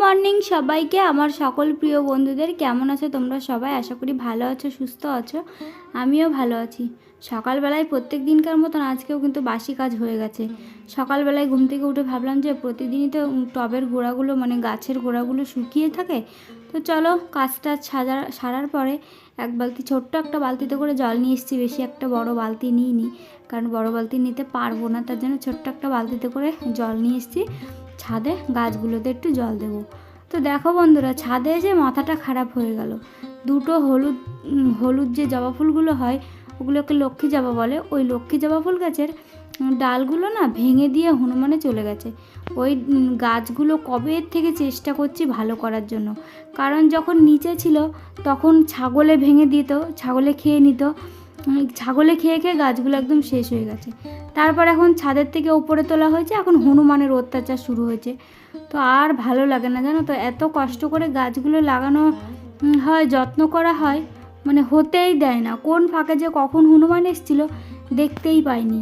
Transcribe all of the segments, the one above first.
Morning সবাইকে। আমার সকল প্রিয় বন্ধুদের কেমন আছো তোমরা সবাই? আশা করি ভালো আছো, সুস্থ আছো। আমিও ভালো আছি। সকালবেলায় প্রত্যেক দিনকার মতন আজকেও কিন্তু বাসি কাজ হয়ে গেছে। সকালবেলায় ঘুম থেকে উঠে ভাবলাম যে প্রতিদিনই তো টবের গোড়াগুলো মানে গাছের গোড়াগুলো শুকিয়ে থাকে। তো চলো কাজটা সাজা, সারার পরে এক বালতি, ছোট্ট একটা বালতিতে করে জল নিয়ে এসেছি। বেশি একটা বড় বালতি নিইনি, কারণ বড় বালতি নিতে পারব না। তার জন্য ছোট্ট একটা বালতিতে করে জল নিয়ে এসেছি। ছাদে গাছগুলোতে একটু জল দেবো। তো দেখো বন্ধুরা, ছাদে যে মাথাটা খারাপ হয়ে গেল। দুটো হলুদ হলুদ যে জবা ফুলগুলো হয়, ওগুলোকে লক্ষ্মী জবা বলে। ওই লক্ষ্মী জবা ফুল গাছের ডালগুলো না ভেঙে দিয়ে হনুমানে চলে গেছে। ওই গাছগুলো কবে থেকে চেষ্টা করছি ভালো করার জন্য? কারণ যখন নিচে ছিল, তখন ছাগলে ভেঙে দিত, ছাগলে খেয়ে নিত। ছাগলে খেয়ে খেয়ে গাছগুলো একদম শেষ হয়ে গেছে। তারপর এখন ছাদের থেকে উপরে তোলা হয়েছে, এখন হনুমানের অত্যাচার শুরু হয়েছে। তো আর ভালো লাগে না জানো তো, এত কষ্ট করে গাছগুলো লাগানো হয়, যত্ন করা হয় মানে হতেই দেয় না। কোন ফাঁকে যে কখন হনুমান এসেছিল দেখতেই পাইনি।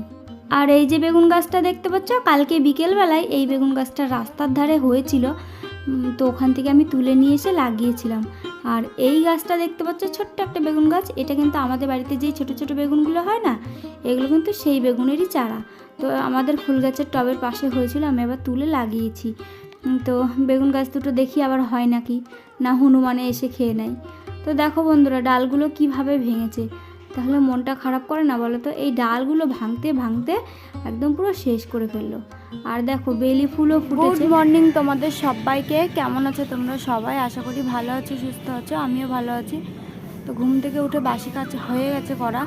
আর এই যে বেগুন গাছটা দেখতে পাচ্ছ, কালকে বিকেলবেলায় এই বেগুন গাছটা রাস্তার ধারে হয়েছিল। তো ওখান থেকে আমি তুলে নিয়ে এসে লাগিয়েছিলাম। আর এই গাছটা দেখতে পাচ্ছ, ছোট্ট একটা বেগুন গাছ। এটা কিন্তু আমাদের বাড়িতে যেই ছোট ছোট বেগুনগুলো হয় না, এগুলো কিন্তু সেই বেগুনেরই চারা। তো আমাদের ফুল গাছের টবের পাশে হয়েছিল, আমি আবার তুলে লাগিয়েছি। তো বেগুন গাছ দুটো দেখি আবার হয় নাকি? না হনুমানে এসে খেয়ে নেয়। তো দেখো বন্ধুরা, ডালগুলো কীভাবে ভেঙেছে। তাহলে মনটা খারাপ করে না বলো তো? এই ডালগুলো ভাঙতে ভাঙতে একদম পুরো শেষ করে ফেলল। আর দেখো বেলি ফুলও ফুটেছে। গুড মর্নিং তোমাদের সবাইকে। কেমন আছো তোমরা সবাই? আশা করি ভালো আছো, সুস্থ আছো, আমিও ভালো আছি। তো ঘুম থেকে উঠে বাসি কাজ হয়ে গেছে করা।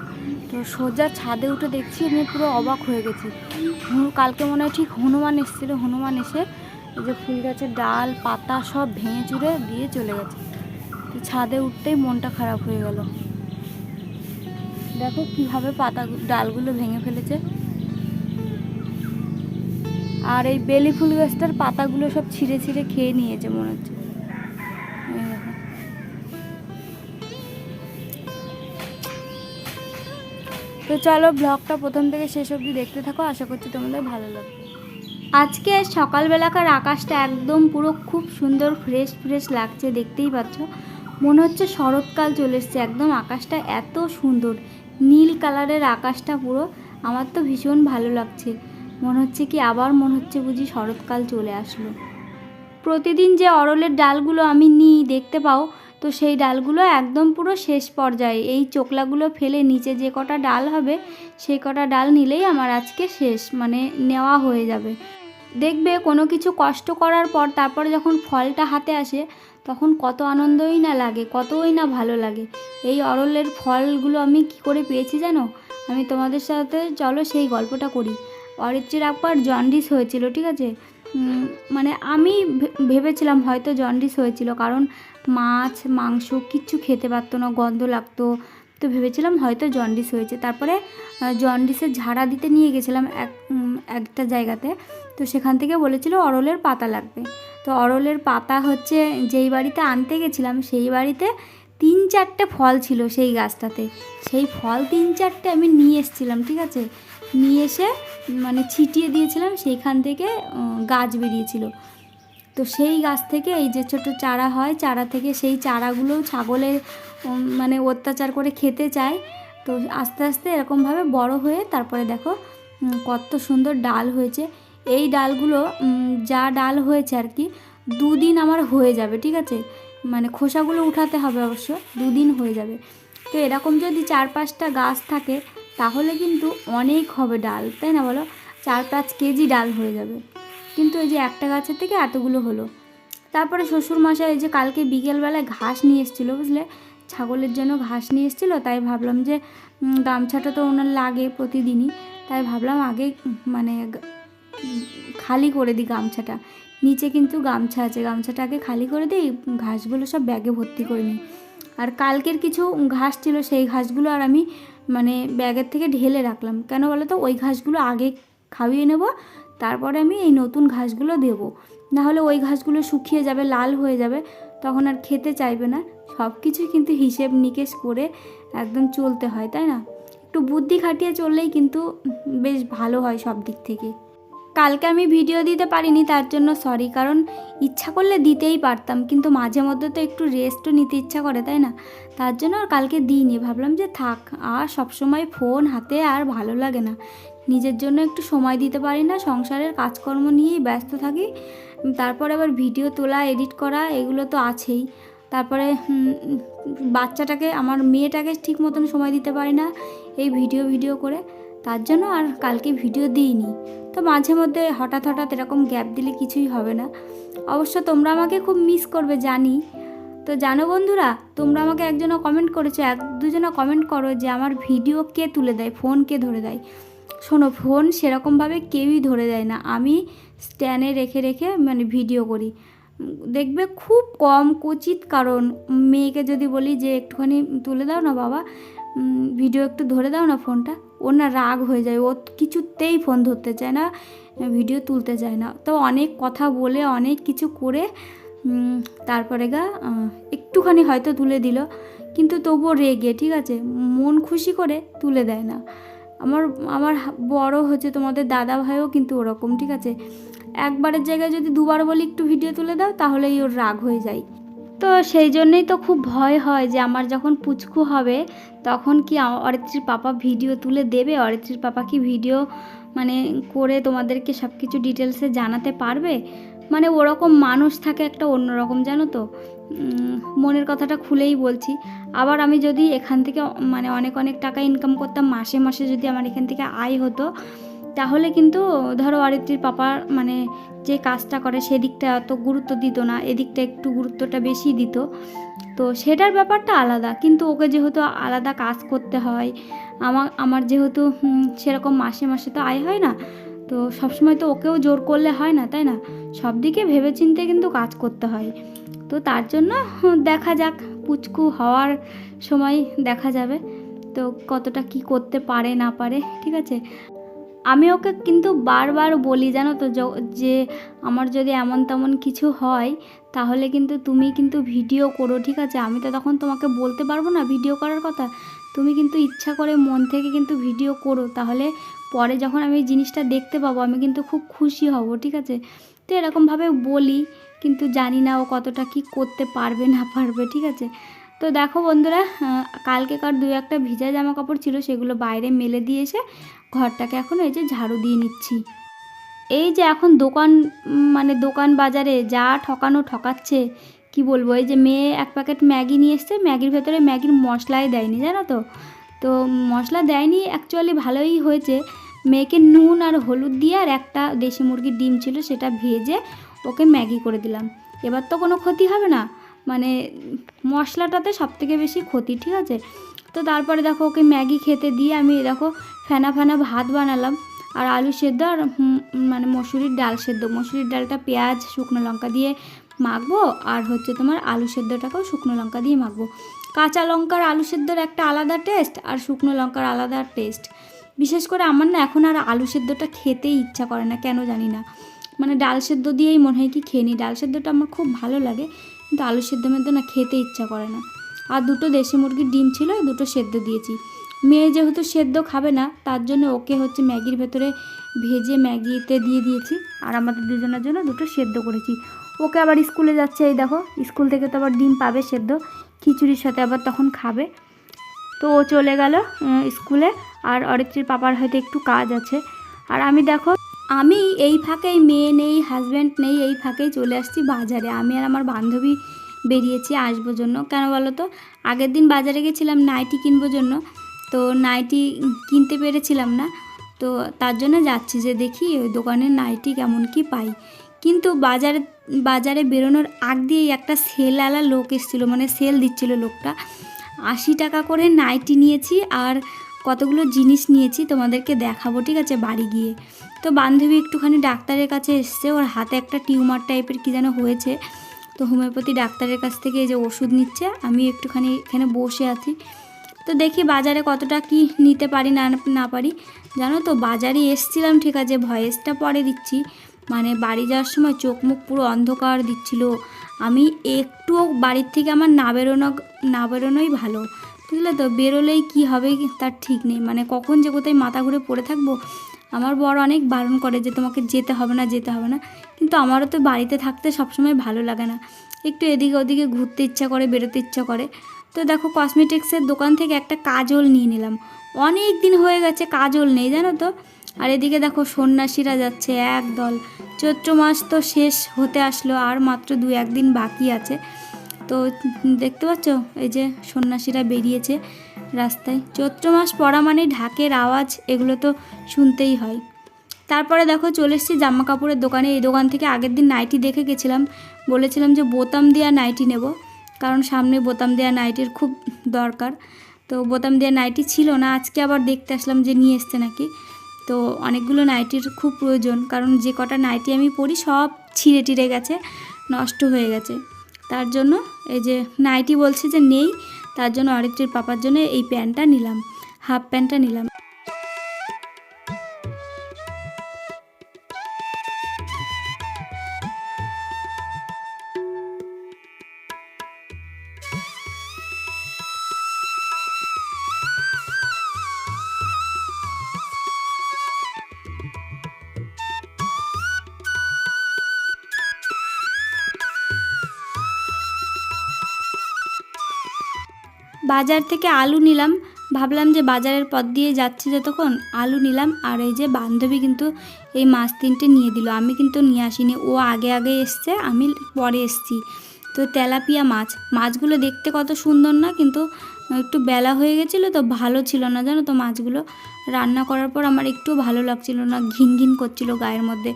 তো সোজা ছাদে উঠে দেখছি, আমি পুরো অবাক হয়ে গেছি। কালকে মনে হয় ঠিক হনুমান এসেছিল, হনুমান এসে এই যে ফুল গাছের ডাল, পাতা সব ভেঙে চুরে দিয়ে চলে গেছে। তো ছাদে উঠতেই মনটা খারাপ হয়ে গেল। দেখো কীভাবে পাতা ডালগুলো ভেঙে ফেলেছে। আর এই বেলি ফুল গাছটার পাতাগুলো সব ছিঁড়ে ছিঁড়ে খেয়ে নিয়েছে, মনে হচ্ছে। তো চলো ব্লগটা প্রথম থেকে শেষ অবধি দেখতে থাকো, আশা করছি তোমাদের ভালো লাগবে। আজকে সকালবেলাকার আকাশটা একদম পুরো খুব সুন্দর ফ্রেশ ফ্রেশ লাগছে, দেখতেই পাচ্ছ। মনে হচ্ছে শরৎকাল চলে এসছে, একদম আকাশটা এত সুন্দর। নীল কালারের আকাশটা পুরো, আমার তো ভীষণ ভালো লাগছে। মনে হচ্ছে কি আবার মনে হচ্ছে বুঝি শরৎকাল চলে আসলো। প্রতিদিন যে অরলের ডালগুলো আমি নিই, দেখতে পাও, তো সেই ডালগুলো একদম পুরো শেষ পর্যায়ে। এই চোকলাগুলো ফেলে নিচে যে কটা ডাল হবে, সেই কটা ডাল নিলেই আমার আজকে শেষ মানে নেওয়া হয়ে যাবে। দেখবে কোনো কিছু কষ্ট করার পর তারপরে যখন ফলটা হাতে আসে তখন কত আনন্দই না লাগে, কতই না ভালো লাগে। এই অরলের ফলগুলো আমি কি করে পেয়েছি জানো? আমি তোমাদের সাথে, চলো সেই গল্পটা করি। অরিত্রির একবার জন্ডিস হয়েছিল, ঠিক আছে? মানে আমি ভেবেছিলাম হয়তো জন্ডিস হয়েছিল, কারণ মাছ, মাংস কিচ্ছু খেতে পারতো না, গন্ধ লাগতো তো ভেবেছিলাম হয়তো জন্ডিস হয়েছে। তারপরে জন্ডিসের ঝাড়া দিতে নিয়ে গেছিলাম এক একটা জায়গাতে। তো সেখান থেকে বলেছিল অরলের পাতা লাগবে। তো অরলের পাতা হচ্ছে যেই বাড়িতে আনতে গেছিলাম, সেই বাড়িতে তিন চারটে ফল ছিল সেই গাছটাতে। সেই ফল তিন চারটে আমি নিয়ে এসেছিলাম, ঠিক আছে? নিয়ে এসে মানে ছিটিয়ে দিয়েছিলাম, সেইখান থেকে গাছ বেরিয়েছিল। তো সেই গাছ থেকে এই যে ছোট চারা হয়, চারা থেকে সেই চারাগুলো ছাগলের মানে অত্যাচার করে খেতে চায়। তো আস্তে আস্তে এরকমভাবে বড় হয়ে তারপরে দেখো কত সুন্দর ডাল হয়েছে। এই ডালগুলো যা ডাল হয়েছে আর কি, দুদিন আমার হয়ে যাবে, ঠিক আছে? মানে খোসাগুলো উঠাতে হবে অবশ্য, দুদিন হয়ে যাবে। তো এরকম যদি চার পাঁচটা গাছ থাকে, তাহলে কিন্তু অনেক হবে ডাল, তাই না বলো? চার পাঁচ কেজি ডাল হয়ে যাবে। কিন্তু এই যে একটা গাছের থেকে এতগুলো হলো। তারপরে শ্বশুর মশাই এই যে কালকে বিকেলবেলায় ঘাস নিয়ে এসেছিল, বুঝলে? ছাগলের জন্য ঘাস নিয়ে এসেছিল, তাই ভাবলাম যে গামছাটা তো ওনার লাগে প্রতিদিনই, তাই ভাবলাম আগে মানে খালি করে দিই গামছাটা। নিচে কিন্তু গামছা আছে গামছাটা আগে খালি করে দিই, ঘাসগুলো সব ব্যাগে ভর্তি করে নিই। আর কালকের কিছু ঘাস ছিল, সেই ঘাসগুলো আর আমি মানে ব্যাগের থেকে ঢেলে রাখলাম। কেন বলো তো ওই ঘাসগুলো আগে খাইয়ে নেব, তারপরে আমি এই নতুন ঘাসগুলো দেবো। নাহলে ওই ঘাসগুলো শুকিয়ে যাবে, লাল হয়ে যাবে তখন আর খেতে চাইবে না। সব কিছু কিন্তু হিসেব নিকেশ করে একদম চলতে হয়, তাই না? একটু বুদ্ধি খাটিয়ে চললেই কিন্তু বেশ ভালো হয় সব দিক থেকে। কালকে আমি ভিডিও দিতে পারিনি, তার জন্য সরি কারণ ইচ্ছা করলে দিতেই পারতাম, কিন্তু মাঝে মধ্যে তো একটু রেস্টও নিতে ইচ্ছা করে, তাই না? তার জন্য আর কালকে দিইনি, ভাবলাম যে থাক, আর সবসময় ফোন হাতে আর ভালো লাগে না। নিজের জন্য একটু সময় দিতে পারি না, সংসারের কাজকর্ম নিয়েই ব্যস্ত থাকি, তারপরে আবার ভিডিও তোলা এডিট করা, এগুলো তো আছেই। তারপরে বাচ্চাটাকে, আমার মেয়েটাকে ঠিক মতন সময় দিতে পারি না, এই ভিডিও ভিডিও করে, তার জন্য আর কালকে ভিডিও দিইনি। তো মাঝে মধ্যে হঠাৎ হঠাৎ এরকম গ্যাপ দিলে কিছুই হবে না। অবশ্য তোমরা আমাকে খুব মিস করবে, জানি। তো জানো বন্ধুরা, তোমরা আমাকে একজনও কমেন্ট করেছ, এক দুজনা কমেন্ট করো যে আমার ভিডিও কে তুলে দেয় ফোন কে ধরে দেয়। শোনো ফোন সেরকমভাবে কেউই ধরে দেয় না। আমি স্ট্যান্ডে রেখে রেখে মানে ভিডিও করি। দেখবে খুব কম, কচিত কারণ। মেয়েকে যদি বলি যে, একটুখানি তুলে দাও না বাবা। ভিডিও একটু ধরে দাও না ফোনটা। ওর না রাগ হয়ে যায়। ও কিছুতেই ফোন ধরতে চায় না ভিডিও তুলতে চায় না। তো অনেক কথা বলে, অনেক কিছু করে তারপরে গা একটুখানি হয়তো তুলে দিল। কিন্তু তবুও রেগে, ঠিক আছে? মন খুশি করে তুলে দেয় না। আমার আমার বড় হচ্ছে তোমাদের দাদা ভাইও কিন্তু ওরকম, ঠিক আছে? একবারের জায়গায় যদি দুবার বলি একটু ভিডিও তুলে দাও, তাহলেই ওর রাগ হয়ে যায়। তো সেই জন্যই তো খুব ভয় হয় যে আমার যখন পুচকু হবে, তখন কি অরিত্রীর পাপা ভিডিও তুলে দেবে? অরিত্রীর পাপা কি ভিডিও মানে করে তোমাদেরকে সব কিছু ডিটেলসে জানাতে পারবে? মানে ওরকম মানুষ থাকে একটা অন্যরকম, জানো তো? মনের কথাটা খুলেই বলছি। আবার আমি যদি এখান থেকে মানে অনেক অনেক টাকা ইনকাম করতাম, মাসে মাসে যদি আমার এখান থেকে আয় হতো, তাহলে কিন্তু ধরো অরিত্রীর পাপার মানে যে কাজটা করে সেদিকটা অত গুরুত্ব দিত না, এদিকটা একটু গুরুত্বটা বেশি দিত। তো সেটার ব্যাপারটা আলাদা, কিন্তু ওকে যেহেতু আলাদা কাজ করতে হয় আমার আমার যেহেতু সেরকম মাসে মাসে তো আয় হয় না, তো সবসময় তো ওকেও জোর করলে হয় না, তাই না? সব দিকে ভেবেচিন্তে কিন্তু কাজ করতে হয়। তো তার জন্য দেখা যাক, পুচকু হওয়ার সময় দেখা যাবে, তো কতটা কি করতে পারে না পারে, ঠিক আছে? আমি ওকে কিন্তু বারবার বলি, জানো তো, যে আমার যদি এমন তেমন কিছু হয়, তাহলে কিন্তু তুমি কিন্তু ভিডিও করো, ঠিক আছে? আমি তো তখন তোমাকে বলতে পারব না ভিডিও করার কথা। তুমি কিন্তু ইচ্ছা করে মন থেকে কিন্তু ভিডিও করো, তাহলে পরে যখন আমি জিনিসটা দেখতে পাবো, আমি কিন্তু খুব খুশি হব, ঠিক আছে? তো এরকমভাবে বলি, কিন্তু জানি না ও কতটা কি করতে পারবে, না পারবে, ঠিক আছে? তো দেখো বন্ধুরা আহ, কালকেকার দু একটা ভিজা জামা কাপড় ছিল সেগুলো বাইরে মেলে দিয়ে এসে ঘরটাকে এখন এই যে ঝাড়ু দিয়ে নিচ্ছি। এই যে এখন দোকান মানে দোকান বাজারে যা ঠকানো ঠকাচ্ছে কি বলব এই যে মেয়ে এক প্যাকেট ম্যাগি নিয়ে এসছে ম্যাগির ভেতরে ম্যাগির মশলাই দেয়নি জানো তো? তো মশলা দেয়নি অ্যাকচুয়ালি ভালোই হয়েছে। মেয়েকে নুন আর হলুদ দিয়ে আর একটা দেশি মুরগির ডিম ছিল সেটা ভেজে ওকে ম্যাগি করে দিলাম। এবার তো কোনো ক্ষতি হবে না। মানে মশলাটাতে সব থেকে বেশি ক্ষতি, ঠিক আছে? তো তারপরে দেখো ওকে ম্যাগি খেতে দিয়ে আমি দেখো ফেনা ফেনা ভাত বানালাম। আর আলু সেদ্ধ আর মানে মসুরির ডাল সেদ্ধ। মসুরির ডালটা পেঁয়াজ, শুকনো লঙ্কা দিয়ে মাখবো আর হচ্ছে তোমার আলু সেদ্ধটাকেও শুকনো লঙ্কা দিয়ে মাখবো। কাঁচা লঙ্কার আলু সেদ্ধর একটা আলাদা টেস্ট আর শুকনো লঙ্কার আলাদা টেস্ট। বিশেষ করে আমার না এখন আর আলু সেদ্ধটা খেতেই ইচ্ছা করে না, কেন জানি না। মানে ডাল সেদ্ধ দিয়েই মনে হয় কি খেয়ে নিই। ডাল সেদ্ধটা আমার খুব ভালো লাগে। কিন্তু আলু সেদ্ধ মেদ্ধ না খেতে ইচ্ছা করে না। আর দুটো দেশি মুরগির ডিম ছিল দুটো সেদ্ধ দিয়েছি। মেয়ে যেহেতু সেদ্ধ খাবে না, তার জন্য ওকে হচ্ছে ম্যাগির ভেতরে ভেজে ম্যাগিতে দিয়ে দিয়েছি। আর আমাদের দুজনের জন্য দুটো সেদ্ধ করেছি। ওকে আবার স্কুলে যাচ্ছে, এই দেখো, স্কুল থেকে তো আবার ডিম পাবে সেদ্ধ, খিচুড়ির সাথে আবার তখন খাবে। তো ও চলে গেল স্কুলে, আর অরিত্রীর পাপার হয়তো একটু কাজ আছে। আর আমি দেখো আমি এই ফাঁকেই মেয়ে নেই হাজব্যান্ড নেই, এই ফাঁকেই চলে আসছি বাজারে। আমি আর আমার বান্ধবী বেরিয়েছি আসব জন্য। কেন বলো তো? আগের দিন বাজারে গেছিলাম, নাইটি কিনবো জন্য। তো নাইটি কিনতে পেরেছিলাম না। তো তার জন্য যাচ্ছি যে দেখি ওই দোকানের নাইটি কেমন কি পাই। কিন্তু বাজারে বাজারে বেরোনোর আগ দিয়েই একটা সেলওয়ালা লোক এসেছিল মানে সেল দিচ্ছিল লোকটা। আশি টাকা করে নাইটি নিয়েছি আর কতগুলো জিনিস নিয়েছি তোমাদেরকে দেখাবো, ঠিক আছে? বাড়ি গিয়ে। তো বান্ধবী একটুখানি ডাক্তারের কাছে এসছে, ওর হাতে একটা টিউমার টাইপের কী যেন হয়েছে। তো হোমিওপ্যাথি ডাক্তারের কাছ থেকে এই যে ওষুধ নিচ্ছে, আমি একটুখানি এখানে বসে আছি। তো দেখি বাজারে কতটা কি নিতে পারি না না পারি। জানো তো, বাজারে এসছিলাম, ঠিক আছে, ভয়েসটা পরে দিচ্ছি। মানে বাড়ি যাওয়ার সময় চোখ মুখ পুরো অন্ধকার দিচ্ছিল। আমি একটুও বাড়ির থেকে আমার না বেরোনো, না বেরোনোই ভালো। বুঝলে তো, বেরোলেই কি হবে, তার ঠিক নেই। মানে কখন যে কোথায় মাথা ঘুরে পড়ে থাকব আমার বর অনেক বারণ করে যে তোমাকে যেতে হবে না, যেতে হবে না। কিন্তু আমারও তো বাড়িতে থাকতে সবসময় ভালো লাগে না। একটু এদিকে ওদিকে ঘুরতে ইচ্ছা করে, বেরোতে ইচ্ছা করে। তো দেখো কসমেটিক্সের দোকান থেকে একটা কাজল নিয়ে নিলাম। অনেক দিন হয়ে গেছে, কাজল নেই, জানো তো? আর এদিকে দেখো সন্ন্যাসীরা যাচ্ছে এক দল চৈত্র মাস তো শেষ হতে আসলো, আর মাত্র দু একদিন বাকি আছে। তো দেখতে পাচ্ছ? এই যে সন্ন্যাসীরা বেরিয়েছে। রাস্তায়। চৈত্র মাস পড়া মানে ঢাকের আওয়াজ, এগুলো তো শুনতেই হয়। তারপরে দেখো চলে এসেছি জামা কাপড়ের দোকানে। এই দোকান থেকে আগের দিন নাইটি দেখে গেছিলাম। বলেছিলাম যে বোতাম দেওয়া নাইটি নেব, কারণ সামনে বোতাম দেওয়া নাইটির খুব দরকার। তো বোতাম দেওয়া নাইটি ছিল না, আজকে আবার দেখতে আসলাম যে নিয়ে এসছে নাকি। তো অনেকগুলো নাইটির খুব প্রয়োজন, কারণ যে কটা নাইটি আমি পরি সব ছিঁড়ে টিড়ে গেছে, নষ্ট হয়ে গেছে। তার জন্য এই যে নাইটি বলছে যে নেই তার জন্য অরিত্রীর পাপার জন্য এই প্যান্টটা নিলাম হাফ প্যান্টটা নিলাম। বাজার থেকে আলু নিলাম। ভাবলাম যে বাজারের পথ দিয়ে যাচ্ছি যতক্ষণ। আলু নিলাম আর এই যে বান্ধবী কিন্তু এই মাছ তিনটে নিয়ে দিল। আমি কিন্তু নিয়ে আসিনি। ও আগে আগে এসছে, আমি পরে এসছি। তো তেলাপিয়া মাছ। মাছগুলো দেখতে কত সুন্দর না, কিন্তু একটু বেলা হয়ে গেছিল তো ভালো ছিল না। জানো তো মাছগুলো রান্না করার পর আমার একটু ভালো লাগছিল না, ঘিন ঘিন করছিল গায়ের মধ্যে।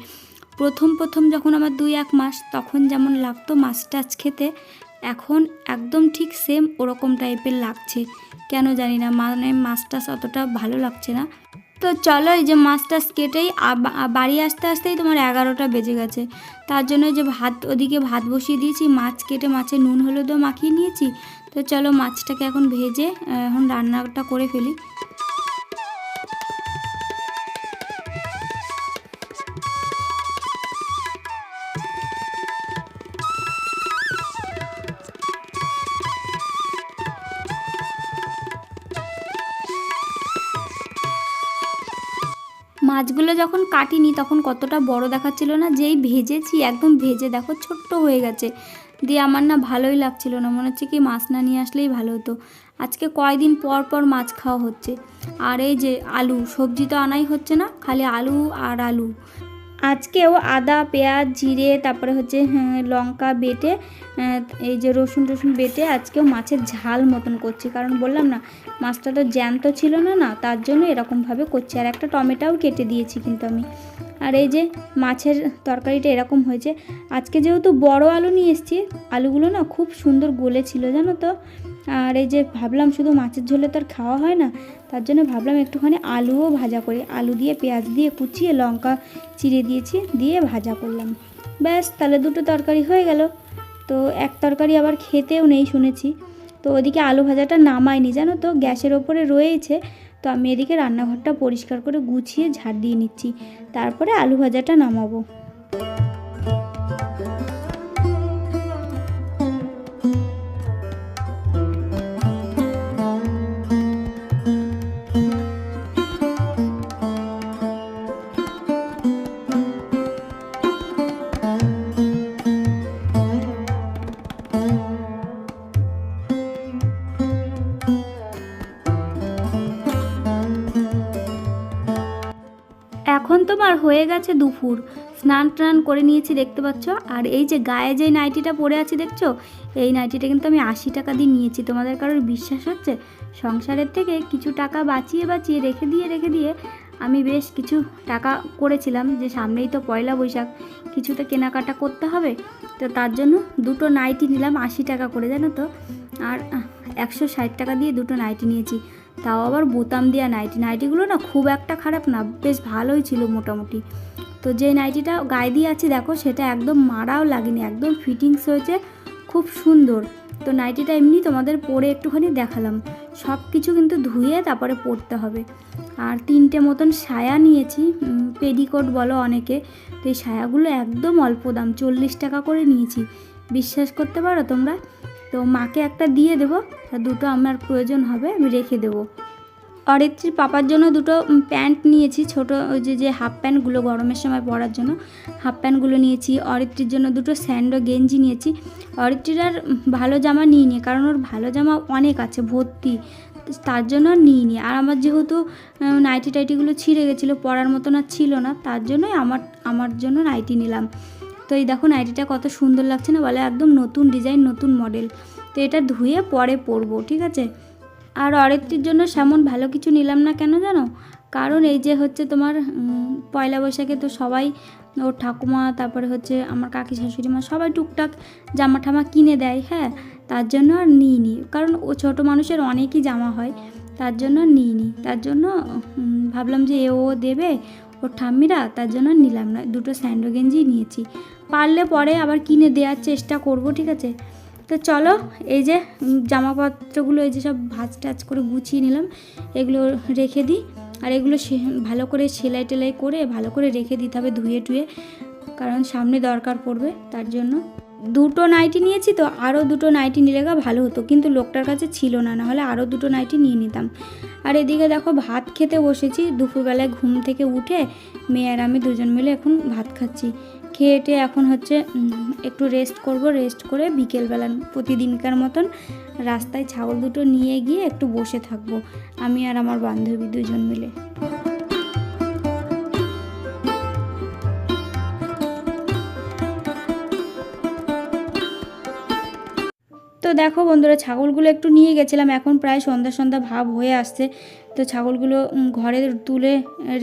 প্রথম প্রথম যখন আমার দুই এক মাস, তখন যেমন লাগতো মাছ টাছ খেতে এখন একদম ঠিক সেম ওরকম টাইপের লাগছে। কেন জানি না মানে মাছ টাছ অতটা ভালো লাগছে না। তো চলো এই যে মাছ টাছ কেটেই বাড়ি আসতে আসতেই তোমার এগারোটা বেজে গেছে। তার জন্য যে ভাত, ওদিকে ভাত বসিয়ে দিয়েছি, মাছ কেটে মাছের নুন, হলুদও মাখিয়ে নিয়েছি। তো চলো মাছটাকে এখন ভেজে এখন রান্নাটা করে ফেলি। মাছগুলো যখন কাটিনি তখন কতটা বড় দেখাচ্ছিল না যেই ভেজেছি একদম ভেজে দেখো ছোট্ট হয়ে গেছে। দিয়ে আমার না ভালোই লাগছিল না মনে হচ্ছে কি মাছ না নিয়ে আসলেই ভালো হতো। আজকে কয়দিন পর পর মাছ খাওয়া হচ্ছে। আর এই যে আলু সবজি তো আনাই হচ্ছে না খালি আলু আর আলু। আজকেও আদা পেঁয়াজ জিরে তারপরে হচ্ছে হ্যাঁ, লঙ্কা বেটে এই যে রসুন টসুন বেটে আজকেও মাছের ঝাল মতন করছি। কারণ বললাম না মাছটা তো জ্যান্ত ছিল না না, তার জন্য এরকমভাবে করছি। আর একটা টমেটোও কেটে দিয়েছি কিন্তু আমি। আর এই যে মাছের তরকারিটা এরকম হয়েছে। আজকে যেহেতু বড় আলু নিয়ে এসেছি, আলুগুলো না খুব সুন্দর গলেছিল জানো তো? আর এই যে ভাবলাম শুধু মাছের ঝোলে তো আর খাওয়া হয় না, তার জন্য ভাবলাম একটুখানি আলুও ভাজা করি। আলু দিয়ে পেঁয়াজ দিয়ে কুচিয়ে লঙ্কা চিড়ে দিয়েছি, দিয়ে ভাজা করলাম। ব্যাস, তাহলে দুটো তরকারি হয়ে গেল। তো এক তরকারি আবার খেতেও নেই শুনেছি। তো ওদিকে আলু ভাজাটা নামায়নি, জানো তো? গ্যাসের ওপরে রয়েছে তো আমি এদিকে রান্নাঘরটা পরিষ্কার করে গুছিয়ে ঝাড় দিয়ে নিচ্ছি। তারপরে আলু ভাজাটা নামাবো। হয়ে গেছে দুপুর। স্নান টান করে নিয়েছি, দেখতে পাচ্ছ? আর এই যে গায়ে যে নাইটিটা পরে আছে, দেখছ? এই নাইটিটা কিন্তু আমি আশি টাকা দিয়ে নিয়েছি। তোমাদের কারোর বিশ্বাস হচ্ছে? সংসারের থেকে কিছু টাকা বাঁচিয়ে বাঁচিয়ে, রেখে দিয়ে রেখে দিয়ে আমি বেশ কিছু টাকা করেছিলাম যে সামনেই তো পয়লা বৈশাখ। কিছু তো কেনাকাটা করতে হবে। তো তার জন্য দুটো নাইটি নিলাম আশি টাকা করে, জানো তো? আর একশো ষাট টাকা দিয়ে দুটো নাইটি নিয়েছি। তাও আবার বোতাম দেওয়া নাইটি। নাইটিগুলো না খুব একটা খারাপ না, বেশ ভালোই ছিল মোটামুটি। তো যে নাইটিটা গায়ে দিয়ে আছে, দেখো সেটা একদম মারাও লাগেনি, একদম ফিটিংস হয়েছে, খুব সুন্দর। তো নাইটিটা এমনি তোমাদের পরে একটুখানি দেখালাম। সব কিছু কিন্তু ধুয়ে তারপরে পরতে হবে। আর তিনটে মতন সায়া নিয়েছি পেডিকোট বলো অনেকে, তো এই সায়াগুলো একদম অল্প দাম, চল্লিশ টাকা করে নিয়েছি। বিশ্বাস করতে পারো তোমরা? তো মাকে একটা দিয়ে দেবো দুটো আমার প্রয়োজন হবে, আমি রেখে দেবো। অরিত্রীর পাপার জন্য দুটো প্যান্ট নিয়েছি, ছোট ওই যে যে হাফ প্যান্টগুলো গরমের সময় পরার জন্য, হাফ প্যান্টগুলো নিয়েছি। অরিত্রীর জন্য দুটো স্যান্ডো গেঞ্জি নিয়েছি। অরিত্রীর আর ভালো জামা নিইনি, কারণ ওর ভালো জামা অনেক আছে, ভর্তি, তার জন্য নিইনি। আর আমার যেহেতু নাইটি টাইটিগুলো ছিঁড়ে গেছিল, পরার মতন আর ছিল না, তার জন্যই আমার আমার জন্য নাইটি নিলাম। তো এই দেখো নাইটিটা কত সুন্দর লাগছে না বলে একদম নতুন ডিজাইন, নতুন মডেল। তো এটা ধুয়ে পরে পরবো, ঠিক আছে? আর অরিত্রির জন্য সেমন ভালো কিছু নিলাম না কেন জানো? কারণ এই যে হচ্ছে তোমার পয়লা বৈশাখে তো সবাই ওর ঠাকুমা, তারপরে হচ্ছে আমার কাকি শাশুড়ি মা সবাই টুকটাক জামা ঠামা কিনে দেয় হ্যাঁ? তার জন্য আর নিইনি। কারণ ও ছোট মানুষের অনেকই জামা হয়, তার জন্য নিইনি। তার জন্য ভাবলাম যে এ ও দেবে ওর ঠাম্মিরা তার জন্য নিলাম না, দুটো স্যান্ডো গেঞ্জি নিয়েছি। পারলে পরে আবার কিনে দেওয়ার চেষ্টা করব, ঠিক আছে? তো চলো, এই যে জামাপত্রগুলো, এই যে সব ভাজ টাজ করে গুছিয়ে নিলাম, এগুলো রেখে দিই। আর এগুলো ভালো করে সেলাই টেলাই করে ভালো করে রেখে দিতে হবে ধুয়ে টুয়ে, কারণ সামনে দরকার পড়বে তার জন্য। দুটো নাইটি নিয়েছি তো আরও দুটো নাইটি নিলে গা ভালো হতো। কিন্তু লোকটার কাছে ছিল না, নাহলে আরও দুটো নাইটি নিয়ে নিতাম। আর এদিকে দেখো ভাত খেতে বসেছি, দুপুরবেলায় ঘুম থেকে উঠে মেয়ে আর আমি দুজন মিলে এখন ভাত খাচ্ছি। খেয়ে টেয়ে এখন হচ্ছে একটু রেস্ট করব রেস্ট করে বিকেলবেলা প্রতিদিনকার মতন রাস্তায় ছাগল দুটো নিয়ে গিয়ে একটু বসে থাকব, আমি আর আমার বান্ধবী দুজন মিলে। দেখো বন্ধুরা, ছাগলগুলো একটু নিয়ে গেছিলাম, এখন প্রায় সন্ধ্যা সন্ধ্যা ভাব হয়ে আসছে। তো ছাগলগুলো ঘরে তুলে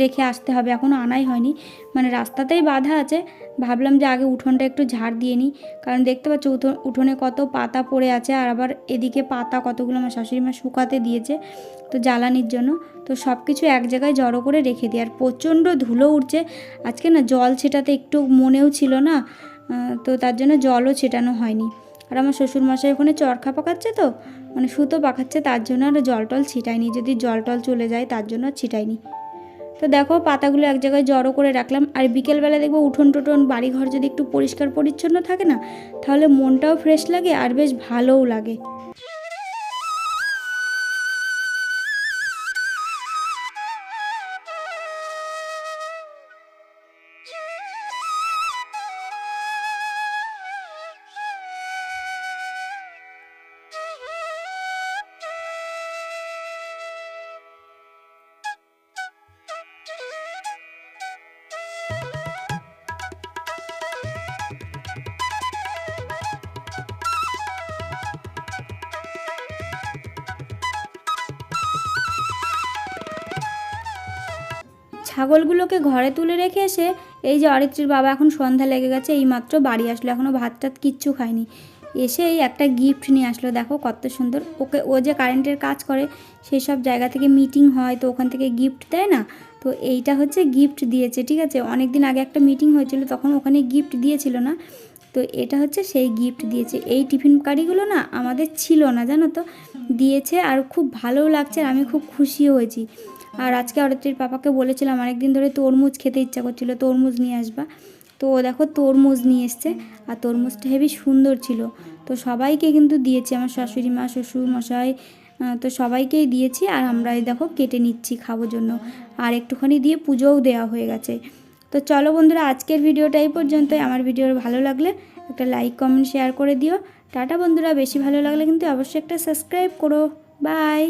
রেখে আসতে হবে এখনও আনাই হয়নি। মানে রাস্তাতেই বাধা আছে, ভাবলাম যে আগে উঠোনটা একটু ঝাড় দিয়ে নিই। কারণ দেখতে পাচ্ছ উঠোন কত পাতা পড়ে আছে, আর আবার এদিকে পাতা কতগুলো আমার শাশুড়ি মা শুকাতে দিয়েছে, তো জ্বালানির জন্য। তো সব কিছু এক জায়গায় জড়ো করে রেখে দিই, আর প্রচণ্ড ধুলো উঠছে। আজকে না জল ছেটাতে একটু মনেও ছিল না তো তার জন্য জলও ছেটানো হয়নি। আর আমার শ্বশুরমশাই ওখানে চরখা পাকাচ্ছে তো মানে সুতো পাকাচ্ছে, তার জন্য আর জল টল ছিটাইনি যদি জল টল চলে যায়, তার জন্য আর ছিটায়নি। তো দেখো, পাতাগুলো এক জায়গায় জড়ো করে রাখলাম। আর বিকেলবেলা দেখব উঠোন টুঠোন, বাড়িঘর যদি একটু পরিষ্কার পরিচ্ছন্ন থাকে না, তাহলে মনটাও ফ্রেশ লাগে আর বেশ ভালোও লাগে। ছাগলগুলোকে ঘরে তুলে রেখে এসে এই যে অরিত্রীর বাবা এখন সন্ধ্যা লেগে গেছে এই মাত্র বাড়ি আসলো। এখনও ভাত টাত কিচ্ছু খায়নি। এসে এই একটা গিফট নিয়ে আসলো। দেখো কত সুন্দর। ওকে ও যে কারেন্টের কাজ করে সেই সব জায়গা থেকে মিটিং হয়, তো ওখান থেকে গিফট দেয় না? তো এইটা হচ্ছে গিফট দিয়েছে, ঠিক আছে? অনেক দিন আগে একটা মিটিং হয়েছিল, তখন ওখানে গিফট দিয়েছিল না? তো এটা হচ্ছে সেই গিফট দিয়েছে। এই টিফিন কারিগুলো না আমাদের ছিল না, জানো তো? দিয়েছে আর খুব ভালোও লাগছে আর আমি খুব খুশিও হয়েছি। আর আজকে অরিত্রীর পাপাকে বলেছিলাম, অনেকদিন ধরে তরমুজ খেতে ইচ্ছা করছিল, তরমুজ নিয়ে আসবা। তো দেখো তরমুজ নিয়ে এসছে, আর তরমুজটা হেবি সুন্দর ছিল। তো সবাইকে কিন্তু দিয়েছি, আমার শাশুড়ি মা, শ্বশুর মশাই তো সবাইকেই দিয়েছি, আর আমরা এই দেখো কেটে নিচ্ছি খাব জন্য। আর একটুখানি দিয়ে পুজোও দেওয়া হয়ে গেছে। তো চলো বন্ধুরা, আজকের ভিডিওটা এই পর্যন্তই। আমার ভিডিও ভালো লাগলে একটা লাইক, কমেন্ট, শেয়ার করে দিও। টাটা বন্ধুরা, বেশি ভালো লাগলে কিন্তু অবশ্যই একটা সাবস্ক্রাইব করো। বাই!